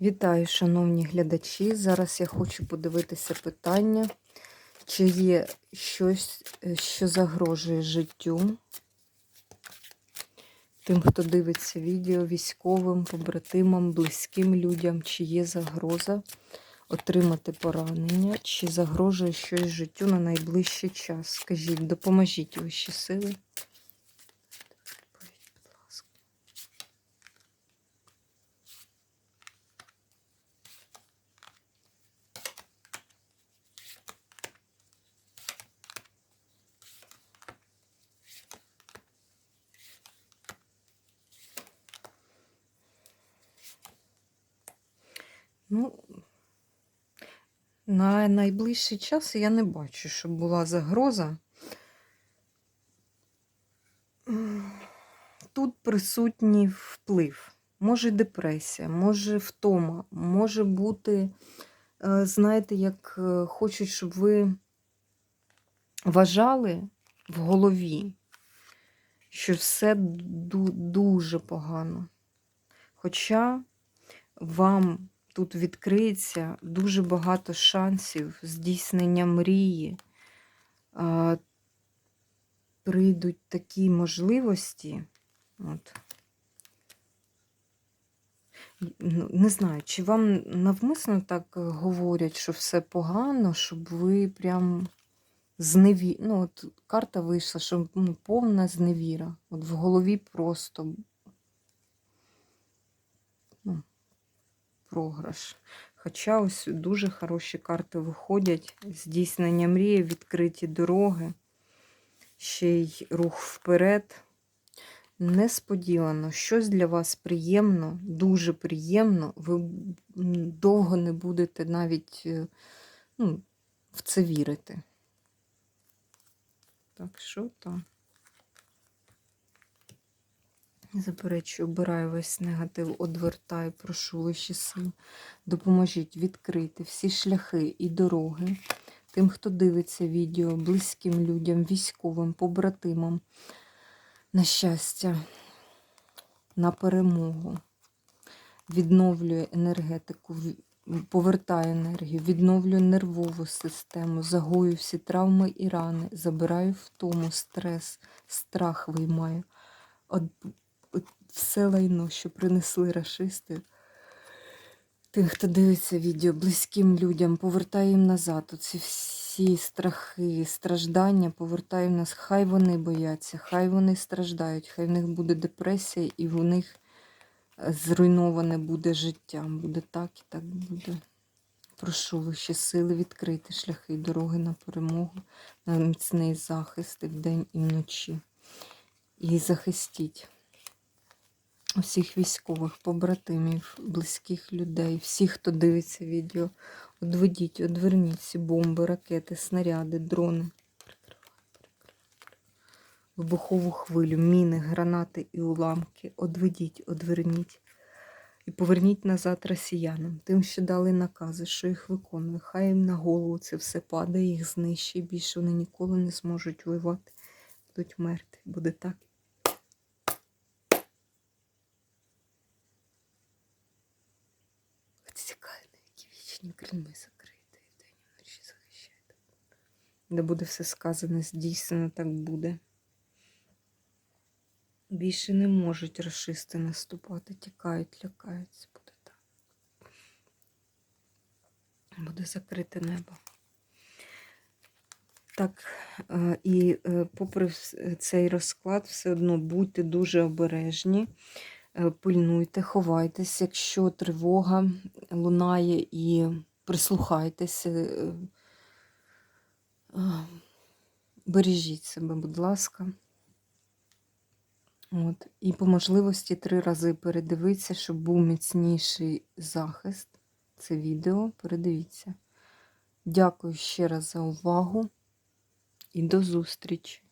Вітаю, шановні глядачі. Зараз я хочу подивитися питання, чи є щось, е, що загрожує життю тим, хто дивиться відео військовим, побратимам, близьким людям, чи є загроза отримати поранення, чи загрожує щось життю на найближчий час. Скажіть, допоможіть вищі сили. Ну, на найближчий час я не бачу, щоб була загроза. Тут присутній вплив. Може депресія, може втома, може бути, е, знаєте, як е, хочуть, щоб ви вважали в голові, що все дуже погано. Хоча вам тут відкриється дуже багато шансів здійснення мрії. Прийдуть такі можливості. От. Ну, Не знаю, чи вам навмисно так говорять, що все погано, щоб ви прям зневі... Ну, от карта вийшла, що ну, повна зневіра. От в голові просто програш. Хоча ось дуже хороші карти виходять. Здійснення мрії, відкриті дороги, ще й рух вперед. Несподівано, щось для вас приємно, дуже приємно. Ви довго не будете навіть е, ну, в це вірити. Так, що там? Заперечую, обираю весь негатив, одвертаю, прошу вищі сили. Допоможіть відкрити всі шляхи і дороги тим, хто дивиться відео, близьким людям, військовим, побратимам, на щастя, на перемогу. Відновлює енергетику, повертає енергію, відновлює нервову систему, загою всі травми і рани, забираю втому, стрес, страх виймаю. Все лайно, що принесли рашисти. Тим, хто дивиться відео, близьким людям, повертаю їм назад. Оці всі страхи, страждання повертаю в нас. Хай вони бояться, хай вони страждають, хай в них буде депресія і в них е, зруйноване буде життя. Буде так і так буде. Прошу вищі сили відкрити шляхи дороги на перемогу, на міцний захист і вдень і вночі. І захистіть усіх військових, побратимів, близьких людей, всіх, хто дивиться відео. Одведіть, одверніть всі бомби, ракети, снаряди, дрони. Вибухову хвилю, міни, гранати і уламки. Одведіть, одверніть. І поверніть назад росіянам, тим, що дали накази, що їх виконує. Хай їм на голову це все падає, їх знищить. Більше вони ніколи не зможуть воювати. Будуть мертві. Буде так. Крильми закрити, день і вночі захищайте. Де буде все сказане, здійснено так буде. Більше не можуть расисти наступати, тікають, лякаються. Буде так. Буде закрите небо. Так, е, і е, попри цей розклад, все одно будьте дуже обережні, е, пильнуйте, ховайтесь, якщо тривога лунає і прислухайтеся. е, е, Бережіть себе, будь ласка. От. І по можливості три рази передивіться, щоб був міцніший захист. Це відео. Передивіться. Дякую ще раз за увагу і до зустрічі!